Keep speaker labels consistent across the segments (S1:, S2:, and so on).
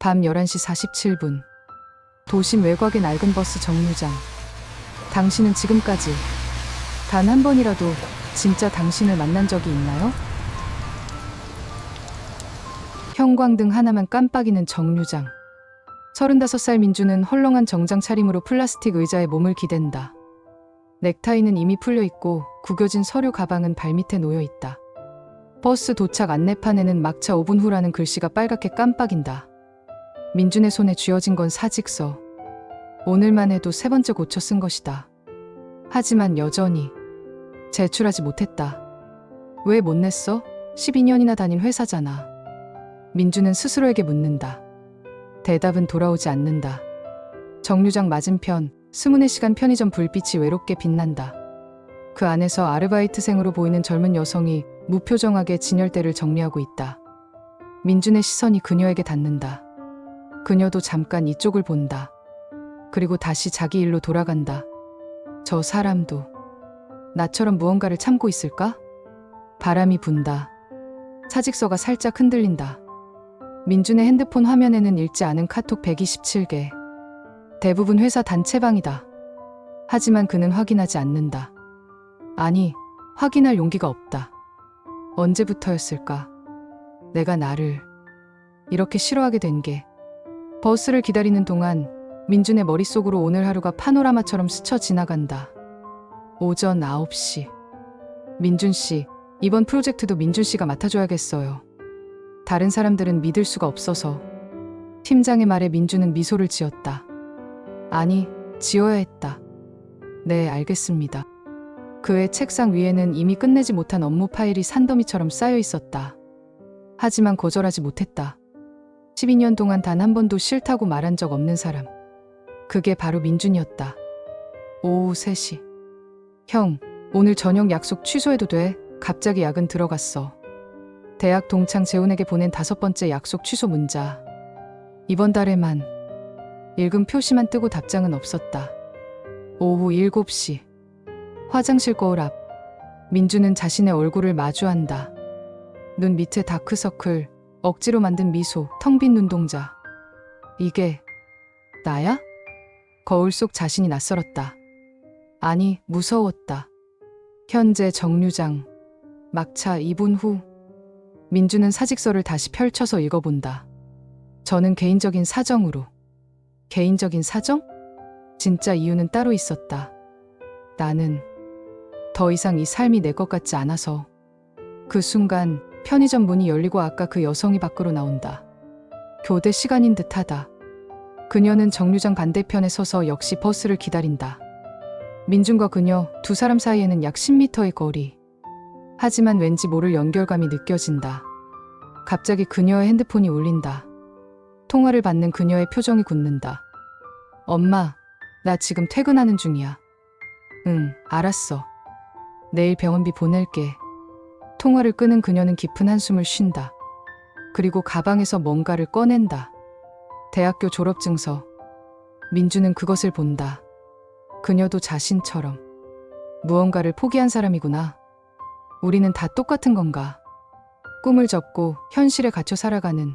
S1: 밤 11시 47분. 도심 외곽의 낡은 버스 정류장. 당신은 지금까지 단 한 번이라도 진짜 당신을 만난 적이 있나요? 형광등 하나만 깜빡이는 정류장. 35살 민주는 헐렁한 정장 차림으로 플라스틱 의자에 몸을 기댄다. 넥타이는 이미 풀려 있고 구겨진 서류 가방은 발밑에 놓여 있다. 버스 도착 안내판에는 막차 5분 후라는 글씨가 빨갛게 깜빡인다. 민준의 손에 쥐어진 건 사직서. 오늘만 해도 세 번째 고쳐 쓴 것이다. 하지만 여전히 제출하지 못했다. 왜 못 냈어? 12년이나 다닌 회사잖아. 민주는 스스로에게 묻는다. 대답은 돌아오지 않는다. 정류장 맞은편 스문의 시간 편의점 불빛이 외롭게 빛난다. 그 안에서 아르바이트생으로 보이는 젊은 여성이 무표정하게 진열대를 정리하고 있다. 민준의 시선이 그녀에게 닿는다. 그녀도 잠깐 이쪽을 본다. 그리고 다시 자기 일로 돌아간다. 저 사람도 나처럼 무언가를 참고 있을까? 바람이 분다. 사직서가 살짝 흔들린다. 민준의 핸드폰 화면에는 읽지 않은 카톡 127개. 대부분 회사 단체방이다. 하지만 그는 확인하지 않는다. 아니, 확인할 용기가 없다. 언제부터였을까? 내가 나를 이렇게 싫어하게 된 게. 버스를 기다리는 동안 민준의 머릿속으로 오늘 하루가 파노라마처럼 스쳐 지나간다. 오전 9시. 민준 씨, 이번 프로젝트도 민준 씨가 맡아줘야겠어요. 다른 사람들은 믿을 수가 없어서. 팀장의 말에 민준은 미소를 지었다. 아니, 지어야 했다. 네, 알겠습니다. 그의 책상 위에는 이미 끝내지 못한 업무 파일이 산더미처럼 쌓여 있었다. 하지만 거절하지 못했다. 12년 동안 단 한 번도 싫다고 말한 적 없는 사람. 그게 바로 민준이었다. 오후 3시. 형, 오늘 저녁 약속 취소해도 돼? 갑자기 야근 들어갔어. 대학 동창 재훈에게 보낸 다섯 번째 약속 취소 문자. 이번 달에만 읽은 표시만 뜨고 답장은 없었다. 오후 7시. 화장실 거울 앞. 민주는 자신의 얼굴을 마주한다. 눈 밑에 다크서클, 억지로 만든 미소, 텅 빈 눈동자. 이게 나야? 거울 속 자신이 낯설었다. 아니, 무서웠다. 현재 정류장. 막차 2분 후. 민주는 사직서를 다시 펼쳐서 읽어본다. 저는 개인적인 사정으로. 개인적인 사정? 진짜 이유는 따로 있었다. 나는 더 이상 이 삶이 내 것 같지 않아서. 그 순간 편의점 문이 열리고 아까 그 여성이 밖으로 나온다. 교대 시간인 듯하다. 그녀는 정류장 반대편에 서서 역시 버스를 기다린다. 민준과 그녀 두 사람 사이에는 약 10m의 거리. 하지만 왠지 모를 연결감이 느껴진다. 갑자기 그녀의 핸드폰이 울린다. 통화를 받는 그녀의 표정이 굳는다. 엄마, 나 지금 퇴근하는 중이야. 응, 알았어. 내일 병원비 보낼게. 통화를 끄는 그녀는 깊은 한숨을 쉰다. 그리고 가방에서 뭔가를 꺼낸다. 대학교 졸업증서. 민주는 그것을 본다. 그녀도 자신처럼 무언가를 포기한 사람이구나. 우리는 다 똑같은 건가? 꿈을 접고 현실에 갇혀 살아가는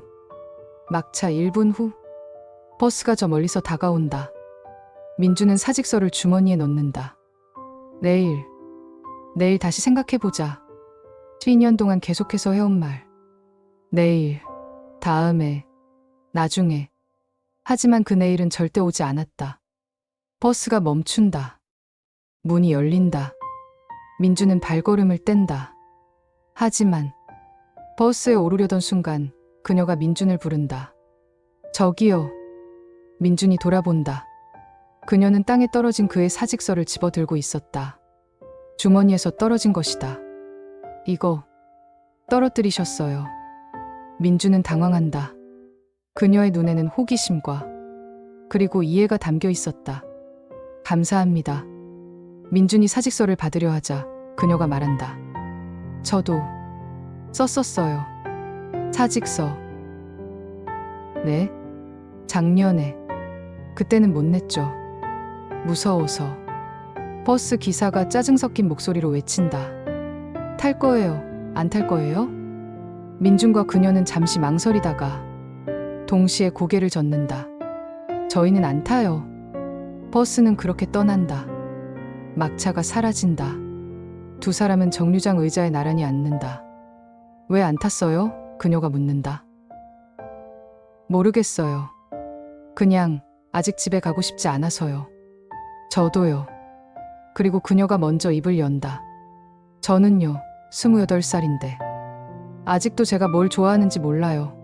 S1: 막차 1분 후 버스가 저 멀리서 다가온다. 민주는 사직서를 주머니에 넣는다. 내일, 내일 다시 생각해보자. 12년 동안 계속해서 해온 말. 내일, 다음에, 나중에. 하지만 그 내일은 절대 오지 않았다. 버스가 멈춘다. 문이 열린다. 민주는 발걸음을 뗀다. 하지만 버스에 오르려던 순간 그녀가 민준을 부른다. 저기요. 민준이 돌아본다. 그녀는 땅에 떨어진 그의 사직서를 집어들고 있었다. 주머니에서 떨어진 것이다. 이거 떨어뜨리셨어요. 민주는 당황한다. 그녀의 눈에는 호기심과 그리고 이해가 담겨 있었다. 감사합니다. 민준이 사직서를 받으려 하자 그녀가 말한다. 저도 썼었어요. 사직서. 네? 작년에. 그때는 못 냈죠. 무서워서. 버스 기사가 짜증 섞인 목소리로 외친다. 탈 거예요. 안 탈 거예요? 민준과 그녀는 잠시 망설이다가 동시에 고개를 젓는다. 저희는 안 타요. 버스는 그렇게 떠난다. 막차가 사라진다. 두 사람은 정류장 의자에 나란히 앉는다. 왜 안 탔어요? 그녀가 묻는다. 모르겠어요. 그냥 아직 집에 가고 싶지 않아서요. 저도요. 그리고 그녀가 먼저 입을 연다. 저는요, 28살인데. 아직도 제가 뭘 좋아하는지 몰라요.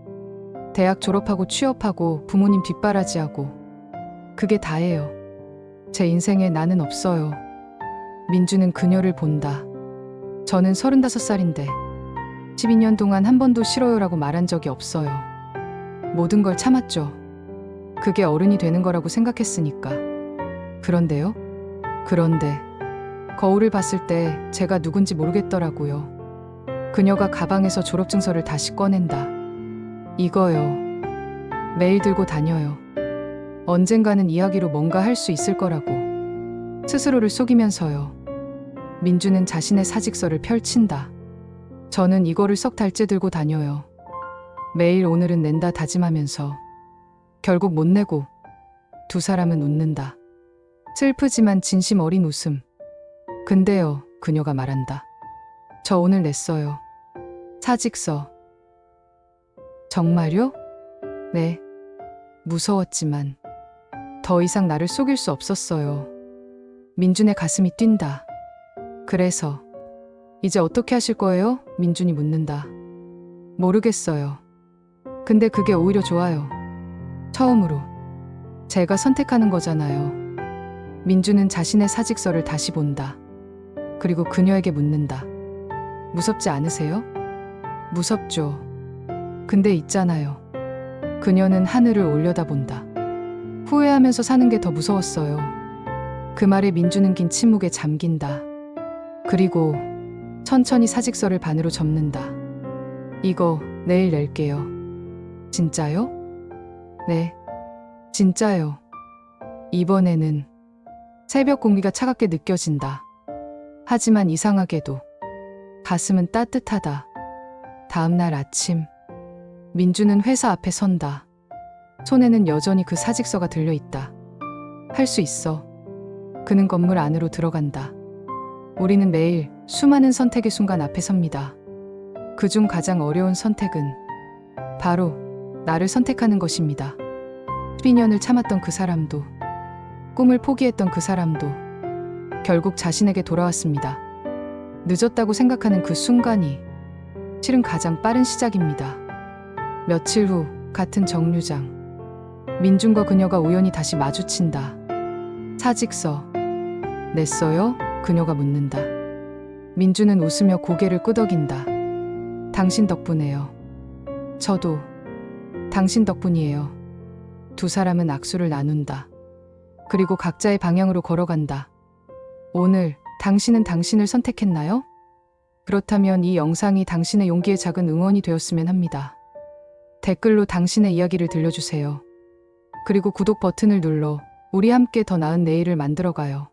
S1: 대학 졸업하고 취업하고 부모님 뒷바라지하고. 그게 다예요. 제 인생에 나는 없어요. 민주는 그녀를 본다. 저는 35살인데 12년 동안 한 번도 싫어요라고 말한 적이 없어요. 모든 걸 참았죠. 그게 어른이 되는 거라고 생각했으니까. 그런데요? 그런데 거울을 봤을 때 제가 누군지 모르겠더라고요. 그녀가 가방에서 졸업증서를 다시 꺼낸다. 이거요. 매일 들고 다녀요. 언젠가는 이야기로 뭔가 할 수 있을 거라고. 스스로를 속이면서요. 민주는 자신의 사직서를 펼친다. 저는 이거를 석 달째 들고 다녀요. 매일 오늘은 낸다 다짐하면서 결국 못 내고 두 사람은 웃는다. 슬프지만 진심 어린 웃음. 근데요, 그녀가 말한다. 저 오늘 냈어요. 사직서. 정말요? 네. 무서웠지만 더 이상 나를 속일 수 없었어요. 민준의 가슴이 뛴다. 그래서 이제 어떻게 하실 거예요? 민준이 묻는다. 모르겠어요. 근데 그게 오히려 좋아요. 처음으로 제가 선택하는 거잖아요. 민주는 자신의 사직서를 다시 본다. 그리고 그녀에게 묻는다. 무섭지 않으세요? 무섭죠. 근데 있잖아요. 그녀는 하늘을 올려다본다. 후회하면서 사는 게 더 무서웠어요. 그 말에 민주는 긴 침묵에 잠긴다. 그리고 천천히 사직서를 반으로 접는다. 이거 내일 낼게요. 진짜요? 네. 진짜요. 이번에는 새벽 공기가 차갑게 느껴진다. 하지만 이상하게도 가슴은 따뜻하다. 다음날 아침, 민주는 회사 앞에 선다. 손에는 여전히 그 사직서가 들려 있다. 할 수 있어. 그는 건물 안으로 들어간다. 우리는 매일 수많은 선택의 순간 앞에 섭니다. 그 중 가장 어려운 선택은 바로 나를 선택하는 것입니다. 12년을 참았던 그 사람도, 꿈을 포기했던 그 사람도 결국 자신에게 돌아왔습니다. 늦었다고 생각하는 그 순간이 실은 가장 빠른 시작입니다. 며칠 후 같은 정류장. 민준과 그녀가 우연히 다시 마주친다. 사직서. 냈어요? 그녀가 묻는다. 민주는 웃으며 고개를 끄덕인다. 당신 덕분에요. 저도 당신 덕분이에요. 두 사람은 악수를 나눈다. 그리고 각자의 방향으로 걸어간다. 오늘 당신은 당신을 선택했나요? 그렇다면 이 영상이 당신의 용기에 작은 응원이 되었으면 합니다. 댓글로 당신의 이야기를 들려주세요. 그리고 구독 버튼을 눌러 우리 함께 더 나은 내일을 만들어가요.